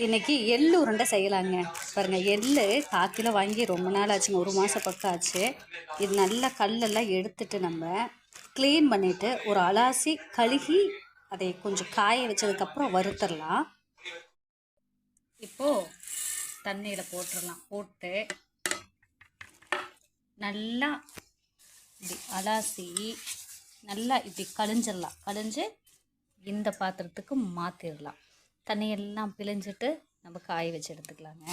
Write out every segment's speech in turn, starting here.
இன்றைக்கி எள்ளு உருண்டை செய்யலாங்க. பாருங்கள் எள்ளு கால் கிலோ வாங்கி ரொம்ப நாள் ஆச்சுங்க. ஒரு மாதம் பக்கம் ஆச்சு. இது நல்லா கல்லெல்லாம் எடுத்துட்டு நம்ம க்ளீன் பண்ணிவிட்டு ஒரு அலாசி கழுகி அதை கொஞ்சம் காய வச்சதுக்கப்புறம் வறுத்துடலாம். இப்போது தண்ணியில் போட்டுடலாம். போட்டு நல்லா இப்படி அலாசி நல்லா இப்படி கழிஞ்சிடலாம். கழிஞ்சு இந்த பாத்திரத்துக்கு மாற்றிடலாம் தண்ணியெல்லாம் பிழிஞ்சிட்டு நம்ம காய வச்சு எடுத்துக்கலாங்க.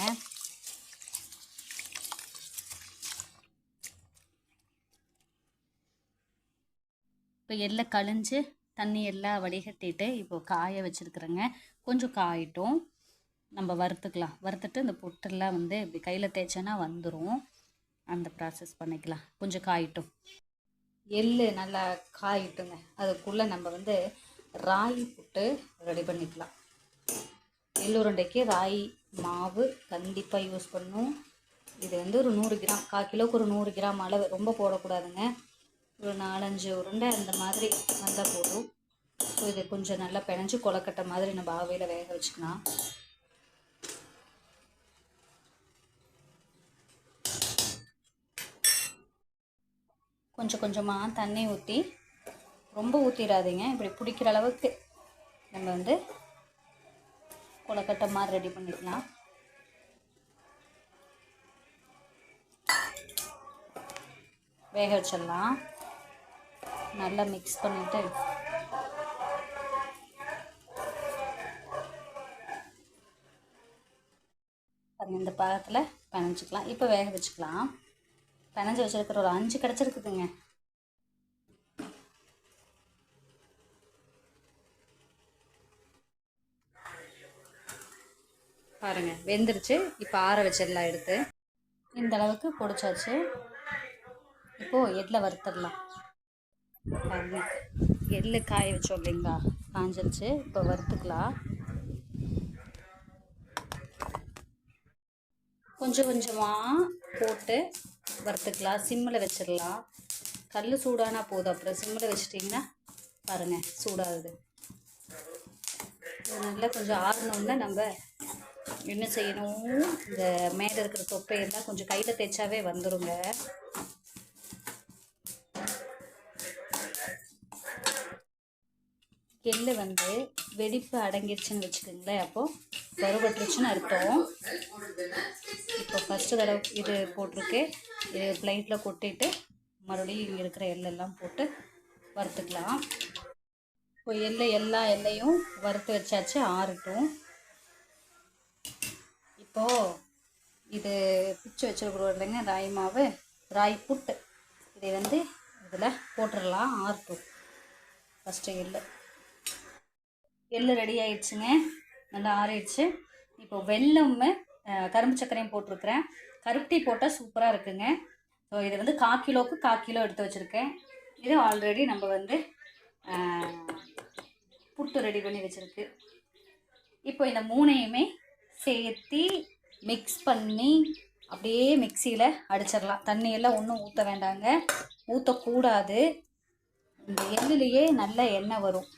இப்போ எல்லாம் கழிஞ்சு தண்ணி எல்லாம் வடிகட்டிட்டு இப்போ காய வச்சுருக்குறேங்க. கொஞ்சம் காயிட்டும். நம்ம வறுத்துக்கலாம். வறுத்துட்டு இந்த பொட்டெல்லாம் வந்து இப்படி கையில் தேய்ச்சோன்னா வந்துடும் அந்த ப்ராசஸ் பண்ணிக்கலாம். கொஞ்சம் காயிட்டும். எள்ளு நல்லா காயிட்டுங்க. அதுக்குள்ளே நம்ம வந்து ராகி புட்டு ரெடி பண்ணிக்கலாம். எள்ளுருண்டைக்கு ராகி மாவு கண்டிப்பாக யூஸ் பண்ணும். இது வந்து ஒரு நூறு கிராம் கால் கிலோவுக்கு ஒரு நூறு கிராம் அளவு. ரொம்ப போடக்கூடாதுங்க. ஒரு நாலஞ்சு உருண்டை அந்த மாதிரி வந்தால் போதும். ஸோ இது கொஞ்சம் நல்லா பிணைஞ்சு கொலக்கட்டை மாதிரி நம்ம ஆவையில் வேக வச்சுக்கலாம். கொஞ்சம் கொஞ்சமாக தண்ணி ஊற்றி ரொம்ப ஊற்றிடாதீங்க இப்படி பிடிக்கிற அளவுக்கு நம்ம வந்து கொலக்கட்டை மாதிரி ரெடி பண்ணிக்கலாம். வேக வச்சிடலாம். நல்லா மிக்ஸ் பண்ணிவிட்டு இந்த பாகத்தில் பிணைஞ்சிக்கலாம். இப்போ வேக வச்சுக்கலாம். பிணைஞ்சு வச்சுருக்கிற ஒரு அஞ்சு கிடச்சிருக்குதுங்க. பாருங்கள் வெந்துருச்சு. இப்போ ஆற வச்சிடலாம் எடுத்து. இந்த அளவுக்கு பொடிச்சாச்சு. இப்போது எட்டில் வறுத்துடலாம் பாருங்க எள்ளு காய வச்சோம் இல்லைங்களா? காஞ்சிருச்சு. இப்போ வறுத்துக்கலாம். கொஞ்சம் கொஞ்சமாக போட்டு வறுத்துக்கலாம். சிம்மில் வச்சிடலாம். கல் சூடானா போதும். அப்புறம் சிம்மில் வச்சிட்டிங்கன்னா பாருங்கள் சூடாகுது. நல்லா கொஞ்சம் ஆறணுன்னா நம்ம என்ன செய்யணும்? இந்த மேலே இருக்கிற தொப்பையெல்லாம் கொஞ்சம் கையில் தேய்ச்சாவே வந்துருங்க. எள்ளு வந்து வெடிப்பு அடங்கிடுச்சுன்னு வச்சுக்கோங்களேன். அப்போது வறுபட்டுருச்சுன்னு அர்த்தம். இப்போ ஃபஸ்ட்டு தடவை இது போட்டிருக்கு. இது பிளைட்டில் கொட்டிட்டு மறுபடியும் இங்கே இருக்கிற எள்ளெல்லாம் போட்டு வறுத்துக்கலாம். இப்போ எள்ளு எல்லா எல்லையும் வறுத்து வச்சாச்சு ஆறட்டும். இப்போது இது பிச்சு வச்சுருக்குறோம் இல்லைங்க ராய் மாவு. ராய் புட்டு. இதை வந்து இதில் போட்டுடலாம் ஆறட்டும். ஃபஸ்ட்டு எள்ளு. எள்ளு ரெடி ஆயிடுச்சுங்க. நல்லா ஆறிடுச்சு. இப்போ வெள்ளம் கரும்பு சர்க்கரையும் போட்டிருக்கிறேன். கருப்பட்டி போட்டால் சூப்பராக இருக்குங்க. ஸோ இது வந்து கா கிலோவுக்கு கா கிலோ எடுத்து வச்சுருக்கேன். இது ஆல்ரெடி நம்ம வந்து புட்டு ரெடி பண்ணி வச்சுருக்கு. இப்போ இந்த மூணையுமே சேர்த்து மிக்ஸ் பண்ணி அப்படியே மிக்சியில் அடிச்சிடலாம். தண்ணியெல்லாம் ஒன்றும் ஊற்ற வேண்டாங்க. ஊற்றக்கூடாது இந்த எள்ளுலேயே நல்ல எண்ணெய் வரும்.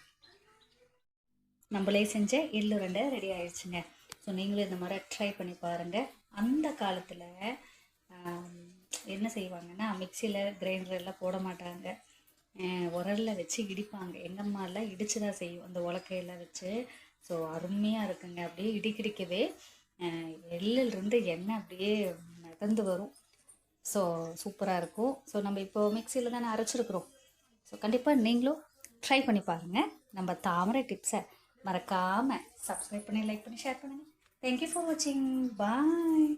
நம்மளே செஞ்ச எள்ளு ரெண்டு ரெடி ஆயிடுச்சுங்க. ஸோ நீங்களும் இந்த மாதிரி ட்ரை பண்ணி பாருங்கள் அந்த காலத்தில் என்ன செய்வாங்கன்னா மிக்சியில் கிரைண்டர் எல்லாம் போட மாட்டாங்க. உரலில் வச்சு இடிப்பாங்க. எங்கள் அம்மாலாம் இடிச்சு தான் செய்யும். அந்த உலக்கையெல்லாம் வச்சு ஸோ அருமையாக இருக்குங்க. அப்படியே இடிக்கிடிக்கவே எள்ளிலிருந்து எண்ணெய் அப்படியே மிதந்து வரும். ஸோ சூப்பராக இருக்கும். ஸோ நம்ம இப்போ மிக்சியில் தானே அரைச்சிருக்கிறோம். ஸோ கண்டிப்பாக நீங்களும் ட்ரை பண்ணி பாருங்கள் நம்ம தாமரை டிப்ஸை மறக்காமல் சப்ஸ்கிரைப் பண்ணி லைக் பண்ணி ஷேர் பண்ணுங்கள் தேங்க்யூ ஃபார் வாட்சிங் பாய்